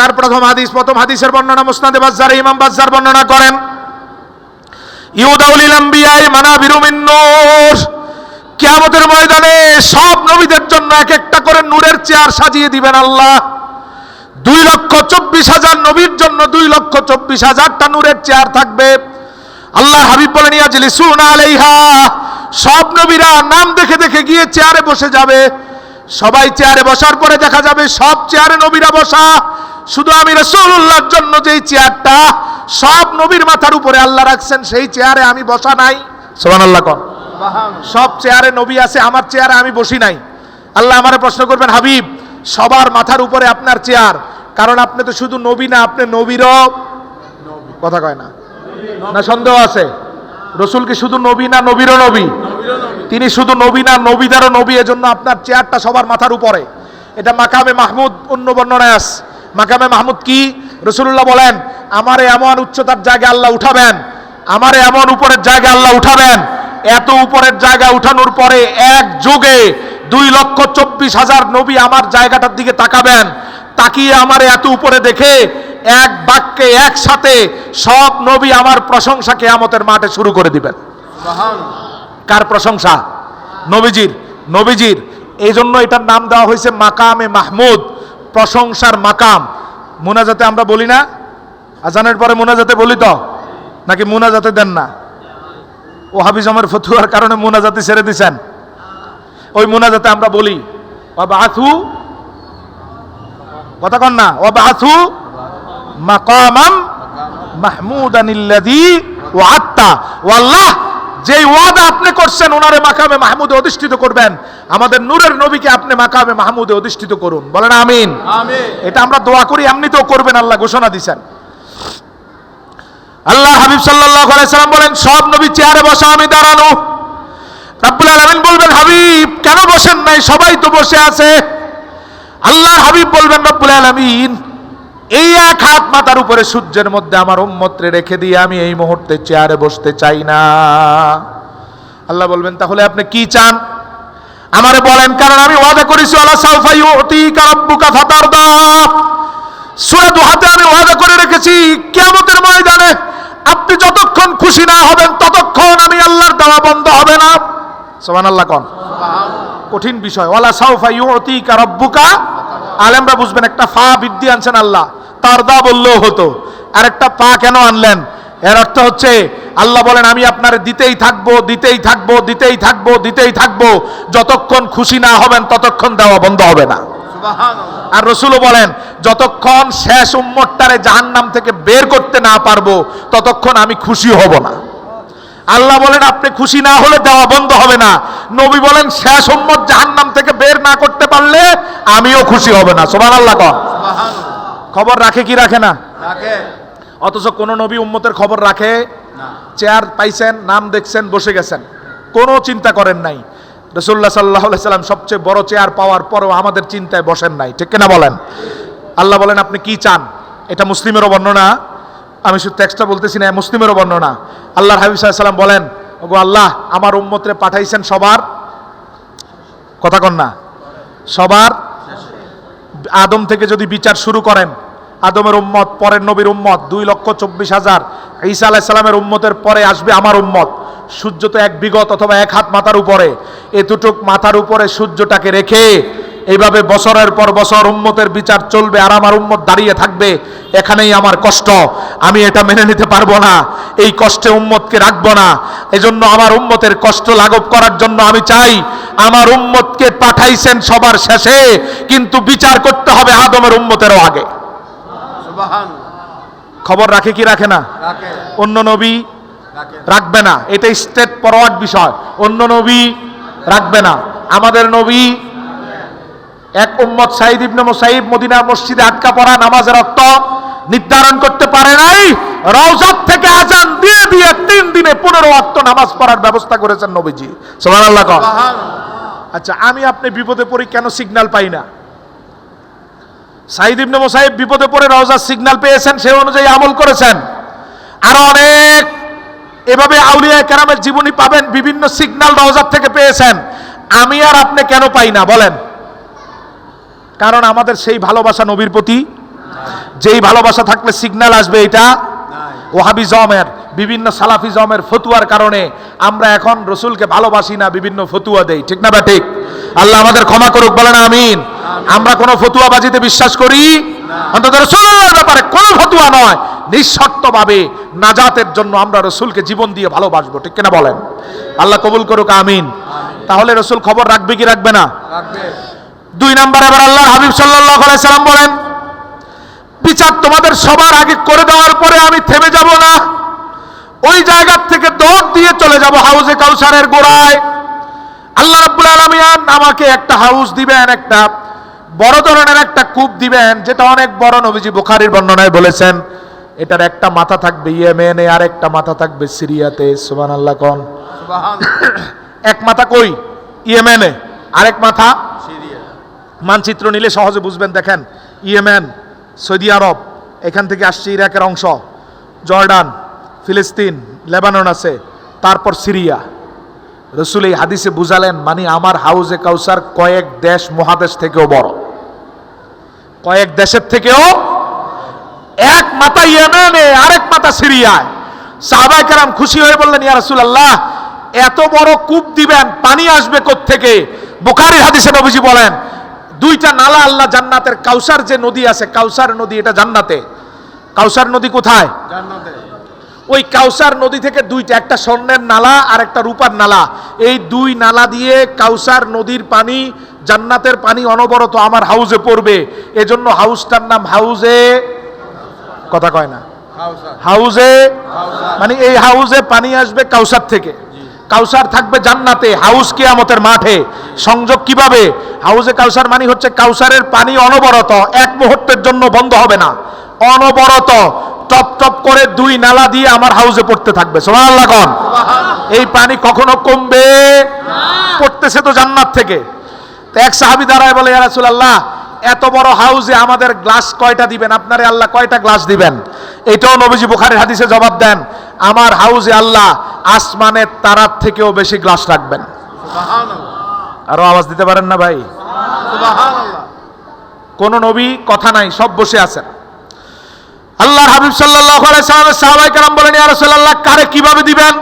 তার প্রথম হাদিস, প্রথম হাদিসের বর্ণনা মুসনাদে বাজ্জার, ইমাম বাজ্জার বর্ণনা করেন। ইউদাউলিল আম্বিয়াই মিন নূর। কিয়ামতের ময়দানে সব নবীদের জন্য এক একটা করে নূরের চেয়ার সাজিয়ে দিবেন আল্লাহ। দুই লক্ষ চব্বিশ হাজার নবীর জন্য দুই লক্ষ চব্বিশ হাজারটা নূরের চেয়ার থাকবে। আল্লাহ হাবিব বলেন, ইয়াজলিসুন আলাইহা। সব নবীরা নাম দেখে দেখে গিয়ে চেয়ারে বসে যাবে। সবাই চেয়ারে বসার পরে দেখা যাবে সব চেয়ারে নবীরা বসা। শুধু আমি রসুল্লাহর জন্য যেই চেয়ারটা, সব নবীর মাথার উপরে আল্লাহ রাখছেন, সেই চেয়ারে আমি বসা নাই। সোমান আল্লাহ কন। সব চেয়ারে নবী আছে, আমার চেয়ারে আমি বসি নাই। আল্লাহ আমারে প্রশ্ন করবেন, হাবিব, সবার মাথার উপরে আপনার চেয়ার। কারণ আপনি তো শুধু নবী না, আপনি নবীরও কথা কয় না সন্দেহ আছে? রসুল কি শুধু নবী না নবীরও নবী? তিনি শুধু নবী না, নবীদারও নবী, এজন্য আপনার চেয়ারটা সবার মাথার উপরে। এটা মাকামে মাহমুদ অন্য বর্ণনায় আস মাকামে মাহমুদ কি? রসুল্লাহ বলেন, আমারে এমন উচ্চতার জায়গায় আল্লাহ উঠাবেন, আমারে এমন উপরের জায়গায় আল্লাহ উঠাবেন, এত উপরের জায়গা উঠানোর পরে এক যুগে দুই লক্ষ চব্বিশ হাজার নবী আমার জায়গাটার দিকে তাকাবেন, তাকিয়ে আমার এত উপরে দেখে এক বাক্যে একসাথে সব নবী আমার প্রশংসা কেয়ামতের মাঠে শুরু করে দিবেন। কার প্রশংসা? নবীজির নবীজির। এই জন্য এটার নাম দেওয়া হয়েছে মাকামে মাহমুদ, প্রশংসার মাকাম। মোনাজাতে আমরা বলি না? আজানের পরে মোনাজাতে বলি তো? নাকি মোনাজাতে দেন না? ও হাবিজমের ফতুয়ার কারণে মোনাজাতে ছেড়ে দিছেন। ওই মোনাজাতে আমরা বলি আথু কথা কন না ও বাথু মাকামাম মাহমুদানিল্লাযী ওয়াত্তা ও আল্লাহ যেই ওয়াদা আপনি করছেন ওনারে মাকামে মাহমুদে অধিষ্ঠিত করবেন। আমাদের নূরের নবীকে আপনি মাকামে মাহমুদে অধিষ্ঠিত করুন। বলেন আমিন। এটা আমরা দোয়া করি এমনিতেও করবেন আল্লাহ ঘোষণা দিচ্ছেন আল্লাহ হাবিব সাল্লাল্লাহু আলাইহি সাল্লাম বলেন সব নবী চেয়ারে বসা আমি দাঁড়ানো। রাব্বুল আলামিন বলবেন হাবিব কেন বসেন নাই? সবাই তো বসে আছে। আল্লাহ হাবিব বলবেন রব্বুল আলামিন এই এক হাত মাথার উপরে সূর্যের মধ্যে আমার উম্মতরে রেখে দিয়ে আমি এই মুহূর্তে চেয়ারে বসতে চাই না। আল্লাহ বলবেন, তাহলে আপনি কি চান? আমারে বলেন, কারণ আমি ওয়াদা করেছি আল্লাহ সাউফা ইউতিকা রাব্বুকা ফাতারদা। সূরা দুহাতে আমি ওয়াদা করে রেখেছি, কিয়ামতের ময়দানে আপনি যতক্ষণ খুশি না হবেন, ততক্ষণ আমি আল্লাহর দেওয়া বন্ধ হবে না। সুবহানাল্লাহ কোন। কঠিন বিষয়, ওয়ালা সাউফা ইউতিকা রাব্বুকা? আলেমরা বুঝবেন, একটা ফা বৃদ্ধি আনছেন আল্লাহ। তার দা বললেও হতো। আর একটা পা কেন আনলেন? এর অর্থ হচ্ছে আল্লাহ বলেন আমি আপনার দিতেই থাকব দিতেই থাকব দিতেই থাকব দিতেই থাকব। যতক্ষণ খুশি না হবেন ততক্ষণ দেওয়া বন্ধ হবে না। আর রসুলও বলেন যতক্ষণ শেষ উম্মতটারে জাহান্নাম থেকে বের করতে না পারব ততক্ষণ আমি খুশি হব না। আল্লাহ বলেন আপনি খুশি না হলে দেওয়া বন্ধ হবে না। নবী বলেন শেষ উম্মত জাহান্নাম থেকে বের না করতে পারলে আমিও খুশি হবে না। সোমান আল্লাহ কন খবর রাখে কি রাখে না? অথচ কোন নবী উম্মতের খবর রাখে? চেয়ার পাইছেন নাম দেখছেন বসে গেছেন। কোনো চিন্তা করেন নাই। রসুল্লাহ সাল্লাহ সাল্লাম সবচেয়ে বড় চেয়ার পাওয়ার পরেও আমাদের চিন্তায় বসেন নাই। ঠিক কিনা বলেন? আল্লাহ বলেন আপনি কি চান? এটা মুসলিমেরও বর্ণনা। আমি শুধু টেক্সটটা বলতেছি না মুসলিমেরও বর্ণনা। আল্লাহর হাবিব সাল্লাম বলেন ওগো আল্লাহ আমার উম্মতরে পাঠাইছেন সবার? কথা কন না। সবার আদম থেকে যদি বিচার শুরু করেন, আদমের উম্মত, পরের নবীর উম্মত, দুই লক্ষ চব্বিশ হাজার, ঈসা আলাহ সালামের উম্মতের পরে আসবে আমার উম্মত। সূর্য তো এক বিগত অথবা এক হাত মাথার উপরে। এতটুক মাথার উপরে সূর্যটাকে রেখে এইভাবে বছরের পর বছর উম্মতের বিচার চলবে আর আমার উম্মত দাঁড়িয়ে থাকবে এখানেই আমার কষ্ট। আমি এটা মেনে নিতে পারব না এই কষ্টে উম্মতকে রাখব না। এজন্য আমার উম্মতের কষ্ট লাঘব করার জন্য আমি চাই আমার উম্মতকে পাঠাইছেন সবার শেষে কিন্তু বিচার করতে হবে আদমের উম্মতেরও আগে। খবর রাখে কি রাখে না? অন্য নবী রাখবে না এটা স্টেট ফরওয়ার্ড বিষয়। অন্য নবী রাখবে না আমাদের নবী এক উম্মত সাইদ ইবনে মুসাইব মদিনা মসজিদে আটকা পড়া নামাজের রক্ত নির্ধারণ করতে পারে নাই রওজাত থেকে আজান দিয়ে দিয়ে তিন দিনে পনেরো ওয়াক্ত নামাজ পড়ার ব্যবস্থা করেছেন নবীজি। সুবহানাল্লাহ আচ্ছা আমি আপনি বিপদে পড়ি কেন সিগন্যাল পাই না? সাইদ ইবনে মুসাইব বিপদে পড়ে রওজার সিগন্যাল পেয়েছেন সেই অনুযায়ী আমল করেছেন। আরও অনেক এভাবে আউলিয়া কেরামের জীবনী পাবেন বিভিন্ন সিগন্যাল রওজার থেকে পেয়েছেন। আমি আর আপনি কেন পাই না বলেন। কারণ আমাদের সেই ভালোবাসা নবীর প্রতি, যেই ভালোবাসা থাকলে সিগন্যাল আসবে এটা ওহাবিজমের বিভিন্ন সালাফিজমের ফতুয়ার কারণে আমরা এখন রসুলকে ভালোবাসি না, বিভিন্ন ফতুয়া দেই। ঠিক না ঠিক? আল্লাহ আমাদের ক্ষমা করুক, বলেন আমিন। আমরা কোনো ফতুয়াবাজিতে বিশ্বাস করি? অন্তত রসুল্লাহর ব্যাপারে কোনো ফতুয়া নয়। নিঃশর্তভাবে নাজাতের জন্য আমরা রসুলকে জীবন দিয়ে ভালোবাসবো, ঠিক কিনা বলেন? আল্লাহ কবুল করুক, আমিন। তাহলে রসুল খবর রাখবে কি রাখবে না? দুই নাম্বার এবার আল্লাহ হাবিব সাল্লাহ সাল্লাম বলেন বিচার তোমাদের সবার আগে করে দেওয়ার পরে আমি থেমে যাব না। ওই জায়গার থেকে দৌড় দিয়ে চলে যাব হাউজে কাউসারের গোড়ায়। আল্লাহ রাব্বুল আলামিন আমাকে একটা হাউস দিবেন একটা বড় ধরনের একটা কূপ দিবেন যেটা অনেক বড় নবীজি বুখারীর বর্ণনায় বলেছেন এটার একটা মাথা থাকবে ইয়েমেনে আর একটা মাথা থাকবে সিরিয়াতে। সুবান আল্লাহ কন এক মাথা কই? ইয়েমেনে। আরেক মাথা মানচিত্র নিলে সহজে বুঝবেন, দেখেন, ইয়েমেন, সৌদি আরব, এখান থেকে আসছে ইরাকের অংশ, জর্ডান, ফিলিস্তিন, লেবানন আছে, তারপর সিরিয়া। রসুল এই হাদিসে বুঝালেন মানে আমার হাউজে কাউসার কয়েক দেশ মহাদেশ থেকেও বড়। কয়েক দেশের থেকেও এক মাথা ইয়েমেনে, আরেক মাথা সিরিয়ায়। সাহাবাই কারাম খুশি হয়ে বললেন, ইয়া রাসূলুল্লাহ, এত বড় কূপ দিবেন, পানি আসবে থেকে বুখারী হাদিসে নবীজি বলেন দুইটা নালা আল্লাহ জান্নাতের কাউসার যে নদী আছে কাউসার নদী এটা জান্নাতে। কাউসার নদী কোথায়? ওই কাউসার নদী থেকে দুইটা একটা স্বর্ণের নালা আর একটা রূপার নালা। এই দুই নালা দিয়ে কাউসার নদীর পানি জান্নাতের পানি অনবরত আমার হাউজে পড়বে। এজন্য হাউসটার নাম হাউজে কথা কয় না। হাউজে মানে এই হাউজে পানি আসবে কাউসার থেকে। কাউসার থাকবে জান্নাতে হাউস কিয়ামতের মাঠে। সংযোগ কীভাবে? হাউসে কাউসার মানে হচ্ছে কাউসারের পানি অনবরত, এক মুহূর্তের জন্য বন্ধ হবে না। অনবরত, টপ টপ করে দুই নালা দিয়ে আমার হাউজে পড়তে থাকবে। সোমাল্লাহ কন। এই পানি কখনো কমবে? পড়তেছে তো জান্নাত থেকে। তো এক সাহাবি দাঁড়ায় বলে, ইয়া রাসূলুল্লাহ, এত বড় হাউসে আমাদের গ্লাস কয়টা দিবেন? আপনারে আল্লাহ কয়টা গ্লাস দিবেন? এটাও নবীজি বুখারীর হাদিসে জবাব দেন। আমার হাউজে আল্লাহ আসমানের তারার থেকেও বেশি গ্লাস রাখবেন। আরও আওয়াজ দিতে পারেন না ভাই? কোন নবী কথা নাই সব বসে আছেন। আল্লাহ হাবিব সাল্লামের সাহাবায়ে কেরাম বলেন ইয়া রাসূলুল্লাহ কারে কীভাবে দিবেন?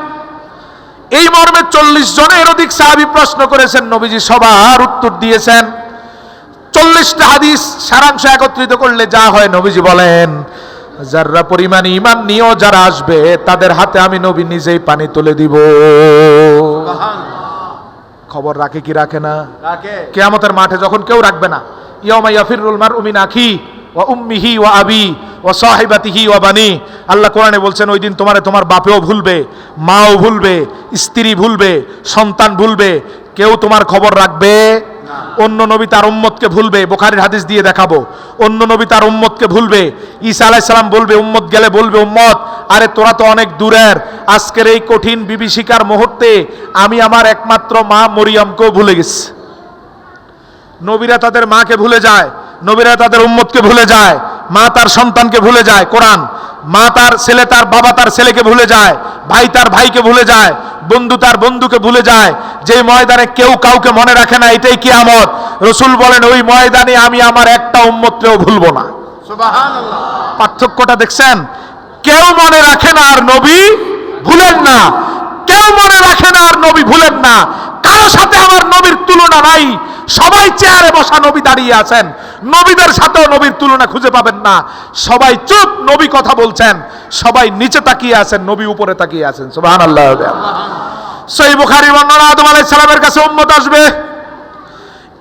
এই মর্মে চল্লিশ জনের অধিক সাহাবী প্রশ্ন করেছেন নবীজি সবার উত্তর দিয়েছেন। চল্লিশটা হাদিস সারাংশ একত্রিত করলে যা হয় নবীজি বলেন যারা পরিমাণ ইমান নিয়েও যারা আসবে তাদের হাতে আমি নবী নিজেই পানি তুলে দিব। খবর রাখে কি রাখে না? কেয়ামতের মাঠে যখন কেউ রাখবে না ইয়ামা ইয়াফিরুল মার উমিন আখি ওয়া উম্মিহি ওয়া আবি ওয়া সাহিবাতিহি ওয়া বানি। আল্লাহ কোরআনে বলছেন ওই দিন তোমারে তোমার বাপেও ভুলবে মাও ভুলবে স্ত্রী ভুলবে সন্তান ভুলবে কেউ তোমার খবর রাখবে? অন্য নবী তার উম্মতকে ভুলবে, বোখারির হাদিস দিয়ে দেখাবো। অন্য নবী তার উম্মতকে ভুলবে, ঈসা আলাইসালাম বলবে, উম্মত গেলে বলবে, উম্মত, আরে তোরা তো অনেক দূরের, আজকের এই কঠিন বিভীষিকার মুহূর্তে আমি আমার একমাত্র মা মরিয়মকেও ভুলে গেছি। নবীরা তাদের মাকে ভুলে যায়, নবীরা তাদের উম্মতকে ভুলে যায়, মা তার সন্তানকে ভুলে যায়, কোরআন, মা তার ছেলে তার বাবা তার ছেলেকে ভুলে যায়, ভাই তার ভাইকে ভুলে যায় বন্ধু তার বন্ধুকে ভুলে যায়। যে ময়দানে কেউ কাউকে মনে রাখে না এটাই কি আমত রসুল বলেন ওই ময়দানে আমি আমার একটা উম্মতকেও ভুলবো না। পার্থক্যটা দেখছেন? কেউ মনে রাখে না আর নবী ভুলেন না। কেউ মনে রাখে না আর নবী ভুলেন না। কারও সাথে আমার নবীর তুলনা নাই। সবাই চেয়ারে বসা নবী দাঁড়িয়ে আছেন। নবীদের সাথেও নবীর তুলনা খুঁজে পাবেন না। সবাই চুপ, নবী কথা বলছেন। সবাই নিচে তাকিয়ে আছেন, নবী উপরে তাকিয়ে আছেন। সুবহানাল্লাহ। সেই বুখারী বর্ণনা, আদম আলাইহিস সালামের কাছে উম্মত আসবে।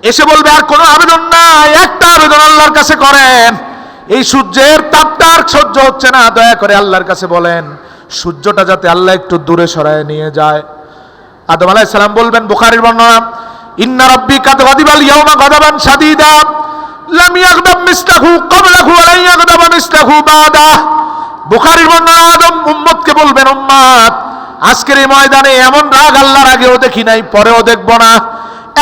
এসে বলবে, আর কোনো আবেদন নাই, একটা আবেদন আল্লাহর কাছে করেন। এই সূর্যের তাপটা আর সহ্য হচ্ছে না। দয়া করে আল্লাহর কাছে বলেন, সূর্যটা যাতে আল্লাহ একটু দূরে সরায় নিয়ে যায়। আদম আলাইহিস সালাম বলবেন, বুখারীর বর্ণনা ইন্না রাব্বি কাদ গাদিবাল ইয়াউমা গাদাবান শাদীদা, লাম ইয়াগদাব মিসলাহু ক্বাবলাহু ওয়া লা ইয়াগদাব মিসলাহু বাদা। বুখারীর বর্ণনা আদম উম্মতকে বলবেন, উম্মত, আজকের এই ময়দানে এমন রাগ আল্লাহর আগেও দেখি নাই, পরেও দেখব না।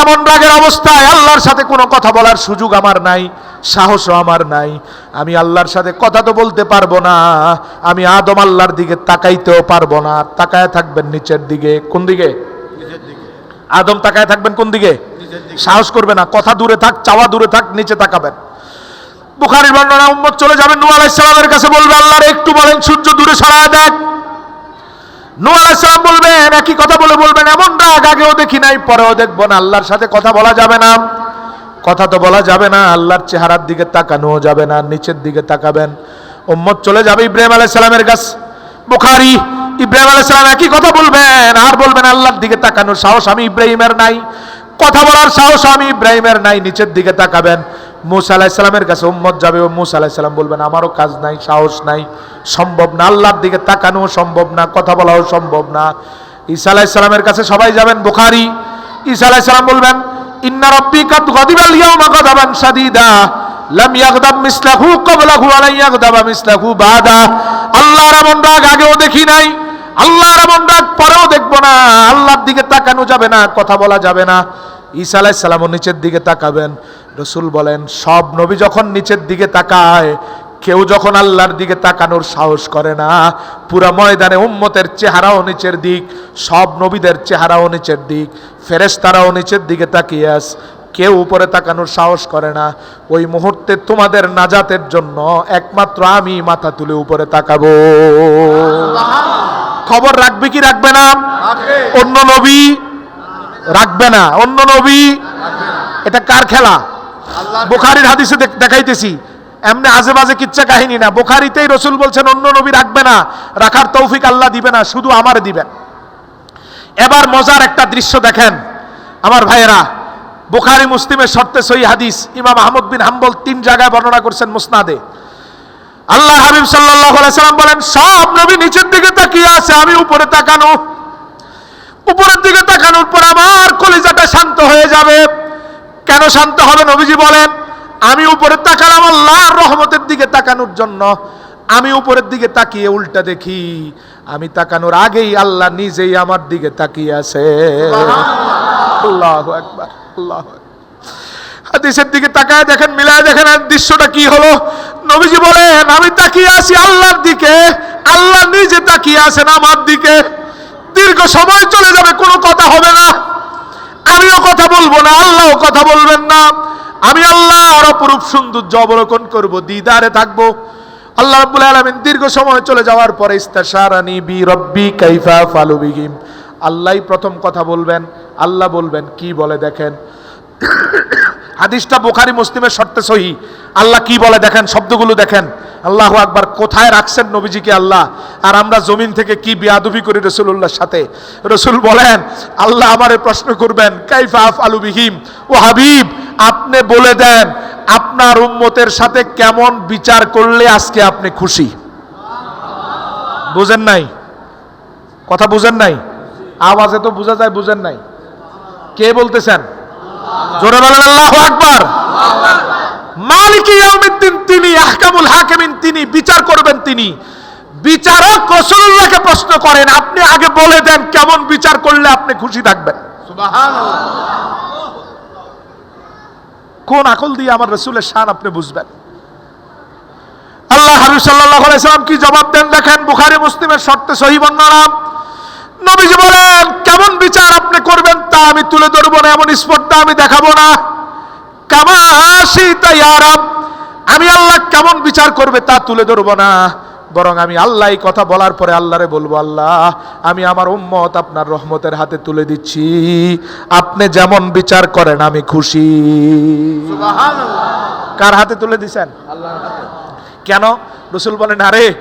এমন রাগের অবস্থায় আল্লাহর সাথে কোনো কথা বলার সুযোগ আমার নাই, সাহসও আমার নাই। আমি আল্লাহর সাথে কথা তো বলতে পারব না, আমি আদম আল্লাহর দিকে তাকাইতেও পারব না। তাকায় থাকবেন নিচের দিকে, কোন দিকে? আদম তাকায় থাকবেন কোন দিকে? সাহস করবে না। কথা দূরে থাক, চাওয়া দূরে থাক, নিচে তাকাবেন। বুখারির বর্ণনা, উম্মত চলে যাবে নূহ আলাইহিস সালামের কাছে বলবে, আল্লাহর একটু বলেন, সূর্য দূরে সরায় দেখ। নূহ আলাইহিস সালাম বলবেন, একই কথা বলে বলবেন, এমন রাগ আগেও দেখি নাই, পরেও দেখব না। আল্লাহর সাথে কথা বলা যাবে না। কথা তো বলা যাবে না, আল্লাহর চেহারার দিকে তাকানো যাবে না, নিচের দিকে তাকাবেন। উম্মত চলে যাবে ইব্রাহিম আলাইহিস সালামের কাছে। বুখারী ইব্রাহিম আলাইহিস সালাম একই কথা বলবেন, আর বলবেন আল্লাহর দিকে তাকানোর সাহস আমি ইব্রাহিমের নাই। কথা বলার সাহস আমি ইব্রাহিমের নাই, নিচের দিকে তাকাবেন। মুসা আলাইসালামের কাছে উম্মত যাবে ও মুসা আলাইসালাম বলবেন, আমারও কাজ নাই, সাহস নাই, সম্ভব না, আল্লাহর দিকে তাকানো সম্ভব না, কথা বলাও সম্ভব না। ঈসা আলাইসালামের কাছে সবাই যাবেন, বুখারি। ঈসা আলাইসালাম বলবেন, ইন্না রব্বিকা গদিবাল ইয়াউমা গদাবান সাদিদা লাম ইয়াগদাব মিসলাহু ক্বাবলাহু ওয়া লা ইয়াগদাবা মিসলাহু বাদা। আল্লাহর এমন রাগ আগেও দেখি নাই। আল্লাহর এমন রাগ পরেও দেখব না। আল্লাহর দিকে তাকানো যাবে না, কথা বলা যাবে না। ঈসা আলাইহিস সালামও নিচের দিকে তাকাবেন। রসুল বলেন, সব নবী যখন নিচের দিকে তাকায়, কেউ যখন আল্লাহর দিকে তাকানোর সাহস করে না, পুরা ময়দানে উম্মতের চেহারাও নিচের দিক, সব নবীদের চেহারাও নিচের দিক, ফেরেশতারাও নিচের দিকে তাকিয়ে আস কেউ উপরে তাকানোর সাহস করে না। ওই মুহূর্তে তোমাদের নাজাতের জন্য একমাত্র আমি মাথা তুলে উপরে তাকাবো। খবর রাখবে কি রাখবে না? অন্য নবী রাখবে না। অন্য নবী এটা কার খেলা? বুখারির হাদিসে দেখাইতেছি। এমনি আজে বাজে কিচ্ছা কাহিনী না। বোখারিতেই রসুল বলছেন, অন্য নবী রাখবে না। রাখার তৌফিক আল্লাহ দিবে না, শুধু আমার দিবেন এবার মজার একটা দৃশ্য দেখেন। আমার ভাইয়েরা, বুখারি মুসলিমের শর্তে সই হাদিস। ইমাম আহমদ বিন হাম্বল তিন জায়গায় বর্ণনা করছেন মুসনাদে। আল্লাহ হাবিব সাল্লাম বলেন, সব নবী নিচের দিকে তাকিয়ে আছে, আমি উপরে তাকানো। উপরের দিকে তাকানোর পর আমার কলিজাটা শান্ত হয়ে যাবে। কেন শান্ত হবে নবীজি বলেন, আমি উপরে তাকালাম আল্লাহর রহমতের দিকে তাকানোর জন্য। আমি উপরের দিকে তাকিয়ে উল্টা দেখি, আমি তাকানোর আগেই আল্লাহ নিজেই আমার দিকে তাকিয়ে আছে। আল্লাহ আকবার, আল্লাহু দিকে তাকায় দেখেন, মিলায় দেখেন, আর দৃশ্যটা কি হলো? নবীজি বলেন, আমি তাকিয়ে আছি আল্লাহর দিকে। আল্লাহ নিজে তাকিয়ে আছেন আমার দিকে। দীর্ঘ সময় চলে যাবে, কোনো কথা হবে না। আমিও কথা বলব না, আল্লাহও কথা বলবেন না। আমি আল্লাহর অপরূপ সৌন্দর্য অবলোকন করব, দিদারে থাকব। আল্লাহ রাব্বুল আলামিন দীর্ঘ সময় চলে যাওয়ার পরে, ইস্তাশারানি বি রব্বি কাইফা ফালু বিহিম। আল্লাহই প্রথম কথা বলবেন, আল্লাহ বলবেন, কি বলে দেখেন? হাদিসটা বোখারি, মুসলিমের শর্তে সহি। আল্লাহ কি বলে দেখেন? শব্দগুলো দেখেন। আল্লাহ আকবার, কোথায় রাখছেন নবীজিকে আল্লাহ? আর আমরা জমিন থেকে কি বিয়াদবি করি রসুল্লাহর সাথে? রসুল বলেন, আল্লাহ আমারে প্রশ্ন করবেন, কাইফা আফ আলু বিহিম? ও হাবিব, আপনি বলে দেন, আপনার উম্মতের সাথে কেমন বিচার করলে আজকে আপনি খুশি? বুঝেন নাই? কথা বুঝেন নাই? আওয়াজে তো বোঝা যায়, বুঝেন নাই। কে বলতেছেন? জোরে বলেন, আল্লাহ আকবার। মালিক ইয়াউমিদ্দিন, তিনি আহকামুল হাকিমিন, তিনি বিচার করবেন তিনি। বিচারক রাসূলুল্লাহকে প্রশ্ন করেন, আপনি আগে বলে দেন কেমন বিচার করলে আপনি খুশি থাকবেন। কোন আকল দিয়ে আমার রসুলের শান আপনি বুঝবেন? আল্লাহ হাবিব সাল্লাল্লাহু আলাইহি সাল্লাম কি জবাব দেন দেখেন, বুখারী, মুসলিমের শর্তে সহি বর্ণনা। নবীজি বলেন আপনি করবেন তা আমি তুলে ধরবো না এমন স্পর্ধা আমি দেখাবো না। কামা আসি তাই আরাম আমি আল্লাহ কেমন বিচার করবে তা তুলে ধরবো না। বরং আমি আল্লাহ এই কথা বলার পরে আল্লাহরে বলব আল্লাহ আমি আমার উম্মত আপনার রহমতের হাতে তুলে দিচ্ছি। আপনি যেমন বিচার করেন আমি খুশি। কার হাতে তুলে দিছেন? কেন? রসুল বলেন আরে